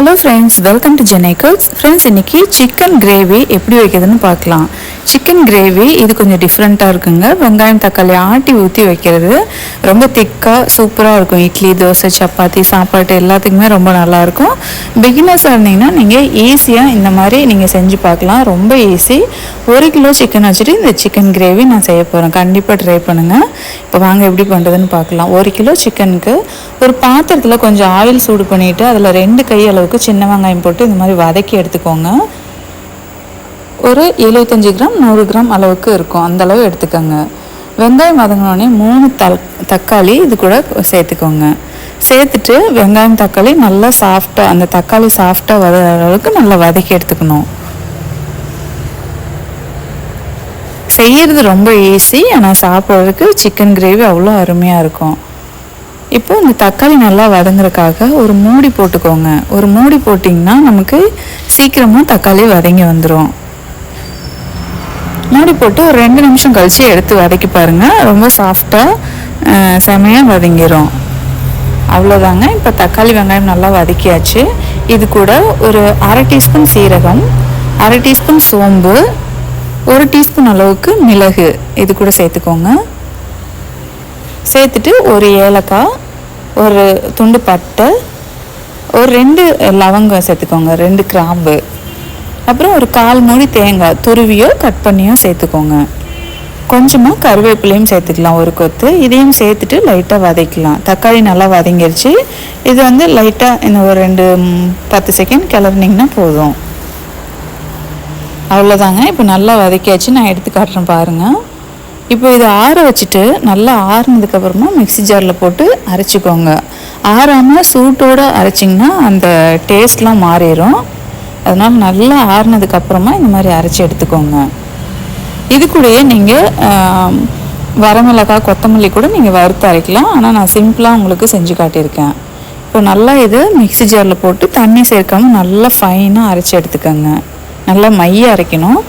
Hello friends welcome to ஜெனைக்கல்ஸ் friends இன்னைக்கு chicken gravy எப்படி வைக்கிறதுன்னு பார்க்கலாம். சிக்கன் கிரேவி இது கொஞ்சம் டிஃப்ரெண்ட்டாக இருக்குங்க. வெங்காயம் தக்காளி ஆட்டி ஊற்றி வைக்கிறது. ரொம்ப திக்காக சூப்பராக இருக்கும். இட்லி தோசை சப்பாத்தி சாப்பாட்டு எல்லாத்துக்குமே ரொம்ப நல்லாயிருக்கும் பிகினர்ஸாக இருந்தீங்கன்னா நீங்கள் ஈஸியாக இந்த மாதிரி நீங்கள் செஞ்சு பார்க்கலாம். ரொம்ப ஈஸி ஒரு கிலோ சிக்கன் வச்சுட்டு இந்த சிக்கன் கிரேவி நான் செய்ய போகிறேன் கண்டிப்பாக ட்ரை பண்ணுங்கள் இப்போ வாங்க எப்படி பண்ணுறதுன்னு பார்க்கலாம். ஒரு கிலோ சிக்கனுக்கு ஒரு பாத்திரத்தில் கொஞ்சம் ஆயில் சூடு பண்ணிவிட்டு அதில் ரெண்டு கை அளவுக்கு சின்ன வெங்காயம் போட்டு இந்த மாதிரி வதக்கி எடுத்துக்கோங்க. ஒரு எழுபத்தஞ்சி கிராம் நூறு கிராம் அளவுக்கு இருக்கும். அந்த அளவு எடுத்துக்கோங்க. வெங்காயம் வதங்கினோடனே மூணு தல் தக்காளி இது கூட சேர்த்துக்கோங்க. சேர்த்துட்டு வெங்காயம் தக்காளி நல்லா சாஃப்டாக அந்த தக்காளி சாஃப்டாக வர அளவுக்கு நல்லா வதக்கி எடுத்துக்கணும். செய்கிறது ரொம்ப ஈஸி ஆனால் சாப்பிட்றதுக்கு சிக்கன் கிரேவி அவ்வளோ அருமையாக இருக்கும். இப்போ இந்த தக்காளி நல்லா வதங்குறதுக்காக ஒரு மூடி போட்டுக்கோங்க. ஒரு மூடி போட்டிங்கன்னா நமக்கு சீக்கிரமாக தக்காளி வதங்கி வந்துடும் மூடி போட்டு ஒரு ரெண்டு நிமிஷம் கழித்து எடுத்து வதக்கி பாருங்கள் ரொம்ப சாஃப்டாக செமையாக வதங்கிரும். அவ்வளோதாங்க இப்போ தக்காளி வெங்காயம் நல்லா வதக்கியாச்சு. இது கூட ஒரு அரை டீஸ்பூன் சீரகம் அரை டீஸ்பூன் சோம்பு ஒரு டீஸ்பூன் அளவுக்கு மிளகு. இது கூட சேர்த்துக்கோங்க. சேர்த்துட்டு ஒரு ஏலக்காய் ஒரு துண்டு பட்டை ஒரு ரெண்டு லவங்கம் சேர்த்துக்கோங்க. ரெண்டு கிராம்பு. அப்புறம் ஒரு கால் மூடி தேங்காய் துருவியோ கட் பண்ணியோ சேர்த்துக்கோங்க. கொஞ்சமாக கருவேப்பிலையும் சேர்த்துக்கலாம் ஒரு கொத்து. இதையும் சேர்த்துட்டு லைட்டாக வதக்கலாம் தக்காளி நல்லா வதங்கிருச்சு. இது வந்து லைட்டாக இந்த ஒரு ரெண்டு பத்து செகண்ட் கிளறினிங்கன்னா போதும். அவ்வளோதாங்க இப்போ நல்லா வதக்கியாச்சு. நான் எடுத்து காட்டுறேன் பாருங்கள் இப்போ இதை ஆற வச்சுட்டு நல்லா ஆறுனதுக்கப்புறமா மிக்ஸி ஜாரில் போட்டு அரைச்சிக்கோங்க. ஆறாமல் சூட்டோடு அரைச்சிங்கன்னா அந்த டேஸ்ட்லாம் மாறிடும் அதனால் நல்லா ஆறுனதுக்கப்புறமா இந்த மாதிரி அரைச்சி எடுத்துக்கோங்க. இது கூடயே நீங்கள் வரமிளகாய் கொத்தமல்லி கூட நீங்கள் வறுத்து அரைக்கலாம். ஆனால் நான் சிம்பிளாக உங்களுக்கு செஞ்சு காட்டியிருக்கேன். இப்போ நல்லா இது மிக்ஸி ஜாரில் போட்டு தண்ணி சேர்க்காம நல்லா ஃபைனாக அரைச்சி எடுத்துக்கோங்க. நல்லா மைய அரைக்கணும்.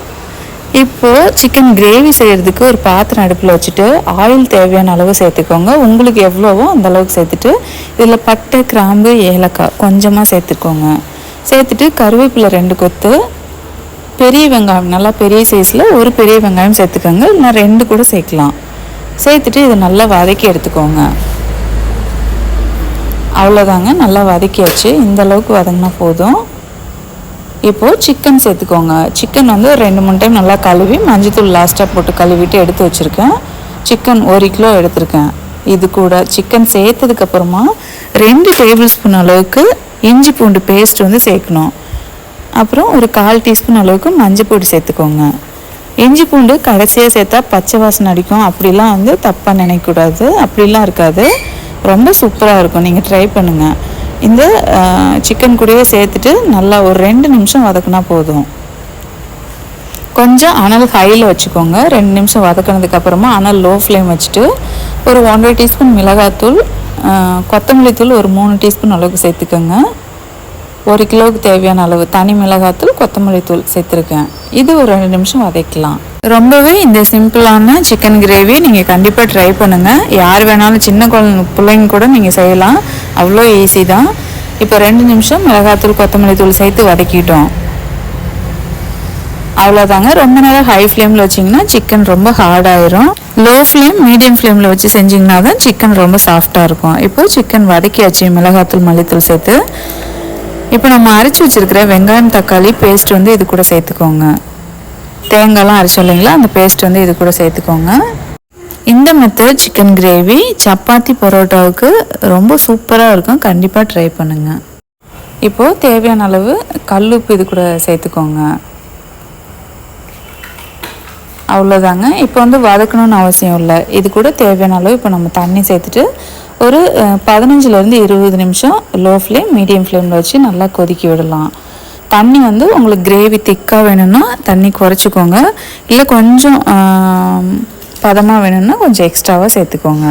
இப்போது சிக்கன் கிரேவி செய்கிறதுக்கு ஒரு பாத்திரம் அடுப்பில் வச்சுட்டு ஆயில் தேவையான அளவு சேர்த்துக்கோங்க. உங்களுக்கு எவ்வளவோ அந்த அளவுக்கு சேர்த்துட்டு இதில் பட்டை கிராம்பு ஏலக்காய் கொஞ்சமாக சேர்த்துக்கோங்க. சேர்த்துட்டு கருவேப்பிலை ரெண்டு கொத்து பெரிய வெங்காயம் நல்லா பெரிய சைஸில் ஒரு பெரிய வெங்காயம் சேர்த்துக்கோங்க. நான் ரெண்டு கூட சேர்க்கலாம். சேர்த்துட்டு இதை நல்லா வதக்கி எடுத்துக்கோங்க. அவ்வளோதாங்க நல்லா வதக்கியாச்சு. இந்த அளவுக்கு வதங்கினா போதும். இப்போது சிக்கன் சேர்த்துக்கோங்க. சிக்கன் வந்து ஒரு ரெண்டு மூணு டைம் நல்லா கழுவி மஞ்சத்தூள் லாஸ்ட்டாக போட்டு கழுவிட்டு எடுத்து வச்சுருக்கேன். சிக்கன் ஒரு கிலோ எடுத்திருக்கேன். இது கூட சிக்கன் சேர்த்ததுக்கப்புறமா ரெண்டு டேபிள் ஸ்பூன் அளவுக்கு இஞ்சி பூண்டு பேஸ்ட் வந்து சேர்க்கணும். அப்புறம் ஒரு கால் டீஸ்பூன் அளவுக்கு மஞ்சள் பொடி சேர்த்துக்கோங்க. இஞ்சி பூண்டு கடைசியாக சேர்த்தா பச்சை வாசனை அடிக்கும். அப்படிலாம் வந்து தப்பாக நினைக்கக்கூடாது. அப்படிலாம் இருக்காது. ரொம்ப சூப்பராக இருக்கும். நீங்கள் ட்ரை பண்ணுங்கள் இந்த சிக்கன் கூடயே சேர்த்துட்டு நல்லா ஒரு ரெண்டு நிமிஷம் வதக்குனா போதும். கொஞ்சம் அனல் ஹையில் வச்சுக்கோங்க. ரெண்டு நிமிஷம் வதக்கினதுக்கப்புறமா அனல் லோ ஃப்ளேம் வச்சுட்டு ஒரு ஒன்றரை டீஸ்பூன் மிளகாத்தூள் கொத்தமல்லி தூள் ஒரு மூணு டீஸ்பூன் அளவுக்கு சேர்த்துக்கோங்க. ஒரு கிலோவுக்கு தேவையான அளவு தனி மிளகாத்தூள் கொத்தமல்லி தூள் சேர்த்துருக்கேன். இது ஒரு ரெண்டு நிமிஷம் வதக்கலாம். ரொம்பவே இந்த சிம்பிளான சிக்கன் கிரேவி நீங்கள் கண்டிப்பாக ட்ரை பண்ணுங்கள் யார் வேணாலும் சின்ன குழந்தை பிள்ளைங்க கூட நீங்கள் செய்யலாம். அவ்வளோ ஈஸி தான். இப்போ ரெண்டு நிமிஷம் மிளகாத்தூள் கொத்தமல்லி தூள் சேர்த்து வதக்கிட்டோம். அவ்வளோதாங்க ரொம்ப நேரம் ஹை ஃப்ளேமில் வச்சிங்கன்னா சிக்கன் ரொம்ப ஹார்டாயிரும் லோ ஃப்ளேம் மீடியம் ஃப்ளேமில் வச்சு செஞ்சிங்கன்னா தான் சிக்கன் ரொம்ப சாஃப்டாக இருக்கும். இப்போ சிக்கன் வதக்கியாச்சு மிளகாத்தூள் மல்லித்தூள் சேர்த்து. இப்போ நம்ம அரைச்சி வச்சிருக்கிற வெங்காயம் தக்காளி பேஸ்ட் வந்து இது கூட சேர்த்துக்கோங்க. தேங்காய்லாம் அரைச்சோம் இல்லைங்களா? அந்த பேஸ்ட் வந்து இது கூட சேர்த்துக்கோங்க. இந்த மெத்தட் சிக்கன் கிரேவி சப்பாத்தி பரோட்டாவுக்கு ரொம்ப சூப்பராக இருக்கும். கண்டிப்பாக ட்ரை பண்ணுங்கள் இப்போது தேவையான அளவு கல்லுப்பு இது கூட சேர்த்துக்கோங்க. அவ்வளோதாங்க இப்போ வந்து வதக்கணும்னு அவசியம் இல்லை. இது கூட தேவையான அளவு இப்போ நம்ம தண்ணி சேர்த்துட்டு ஒரு பதினஞ்சுலேருந்து இருபது நிமிஷம் லோ ஃப்ளேம் மீடியம் ஃப்ளேமில் வச்சு நல்லா கொதிக்க விடலாம். தண்ணி வந்து உங்களுக்கு கிரேவி திக்காக வேணும்னா தண்ணி குறைச்சிக்கோங்க. இல்லை கொஞ்சம் பதமாக வேணும்னா கொஞ்சம் எக்ஸ்ட்ராவாக சேர்த்துக்கோங்க.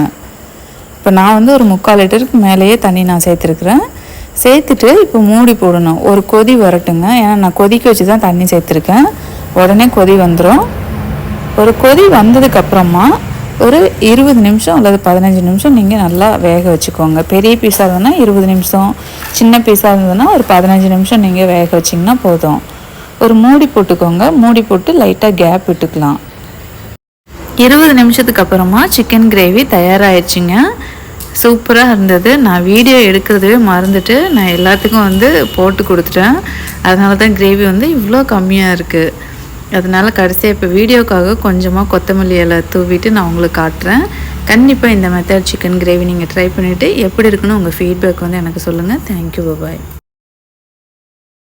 இப்போ நான் வந்து ஒரு முக்கால் லிட்டருக்கு மேலேயே தண்ணி நான் சேர்த்துருக்குறேன். சேர்த்துட்டு இப்போ மூடி போடணும். ஒரு கொதி வரட்டுங்க. ஏன்னா நான் கொதிக்க வச்சு தான் தண்ணி சேர்த்துருக்கேன். உடனே கொதி வந்துடும் ஒரு கொதி வந்ததுக்கப்புறமா ஒரு இருபது நிமிஷம் அல்லது பதினஞ்சு நிமிஷம் நீங்கள் நல்லா வேக வச்சுக்கோங்க. பெரிய பீஸாக இருந்ததுன்னா இருபது நிமிஷம் சின்ன பீஸாக இருந்ததுன்னா ஒரு பதினஞ்சு நிமிஷம் நீங்கள் வேக வச்சிங்கன்னா போதும். ஒரு மூடி போட்டுக்கோங்க. மூடி போட்டு லைட்டாக கேப் விட்டுக்கலாம். இருபது நிமிஷத்துக்கு அப்புறமா சிக்கன் கிரேவி தயாராகிடுச்சிங்க சூப்பராக இருந்தது. நான் வீடியோ எடுக்கிறதவே மறந்துட்டு நான் எல்லாத்துக்கும் வந்து போட்டு கொடுத்துட்டேன். அதனால தான் கிரேவி வந்து இவ்வளோ கம்மியாக இருக்குது அதனால் கடைசியாக இப்போ வீடியோக்காக கொஞ்சமாக கொத்தமல்லி இலை தூவிட்டு நான் உங்களுக்கு காட்டுறேன். கண்டிப்பாக இந்த மெத்தட் சிக்கன் கிரேவி நீங்கள் ட்ரை பண்ணிவிட்டு எப்படி இருக்குன்னு உங்கள் ஃபீட்பேக் வந்து எனக்கு சொல்லுங்கள் தேங்க்யூ பாய்